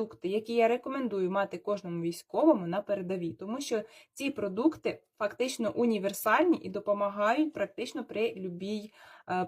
продукти, які я рекомендую мати кожному військовому на передовій, тому що ці продукти фактично універсальні і допомагають практично при любій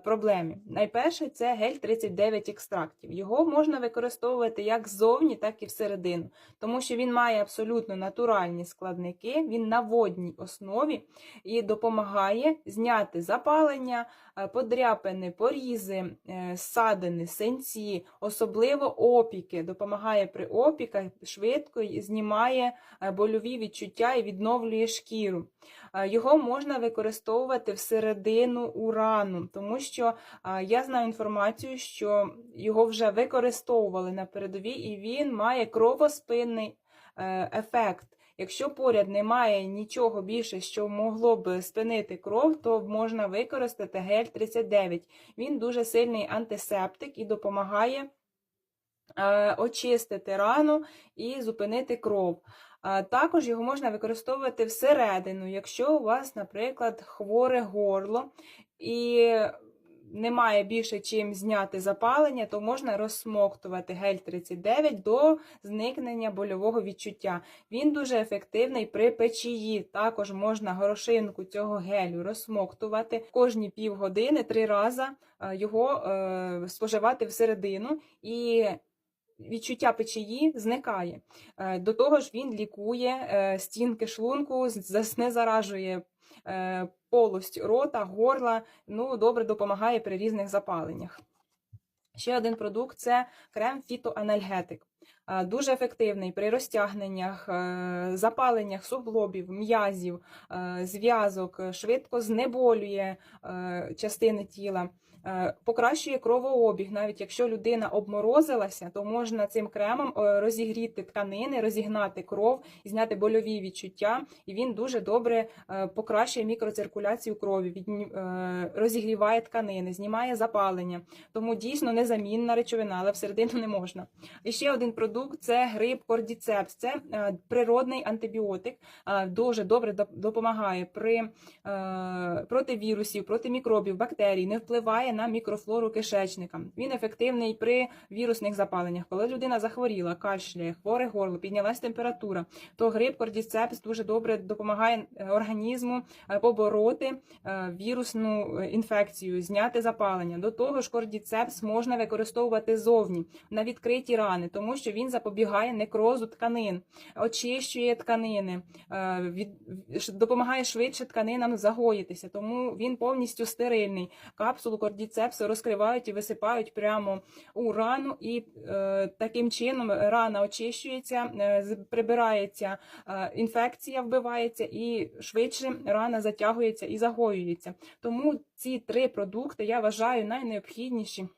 проблемі. Найперше це гель 39 екстрактів. Його можна використовувати як ззовні, так і всередину, тому що він має абсолютно натуральні складники, він на водній основі і допомагає зняти запалення, е, подряпини, порізи, е, ссадини, синці, особливо опіки. Допомагає при опіках швидко знімає е, больові відчуття і відновлює шкіру. Е, Його можна використовувати всередину урану, тому що е, я знаю інформацію, що його вже використовували на передовій, і він має кровоспинний е, ефект. Якщо поряд немає нічого більше, що могло б спинити кров, то можна використати гель 39. Він дуже сильний антисептик і допомагає очистити рану і зупинити кров. Також його можна використовувати всередину, якщо у вас, наприклад, хворе горло і немає більше чим зняти запалення, то можна розсмоктувати гель 39 до зникнення больового відчуття. Він дуже ефективний при печії. Також можна горошинку цього гелю розсмоктувати кожні півгодини, три рази е, його е, споживати всередину. І відчуття печії зникає. Е, До того ж, він лікує е, стінки шлунку, не заражує е, полость рота, горла, ну, добре допомагає при різних запаленнях. Ще один продукт це крем фітоанальгетик. Е, Дуже ефективний при розтягненнях, е, запаленнях суглобів, м'язів, е, зв'язок, швидко знеболює частини тіла, покращує кровообіг. Навіть якщо людина обморозилася, то можна цим кремом розігріти тканини, розігнати кров зняти больові відчуття. І він дуже добре покращує мікроциркуляцію крові, розігріває тканини, знімає запалення. Тому дійсно незамінна речовина, але всередину не можна. І ще один продукт це гриб кордіцепс. Це е, природний антибіотик, е, дуже добре допомагає при е, проти вірусів, проти мікробів, бактерій, не впливає на мікрофлору кишечника. Він ефективний при вірусних запаленнях. Коли людина захворіла, кашляє, хворе горло, піднялась температура, то гриб кордіцепс дуже добре допомагає організму побороти вірусну інфекцію, зняти запалення. До того ж, кордіцепс можна використовувати зовні на відкриті рани, тому що він запобігає некрозу тканин, очищує тканини, е, від, допомагає швидше тканинам загоїтися, тому він повністю стерильний. Капсулу кордіцепсу розкривають і висипають прямо у рану, і е, таким чином рана очищується, е, прибирається інфекція, вбивається, і швидше рана затягується і загоюється. Тому ці три продукти я вважаю найнеобхідніші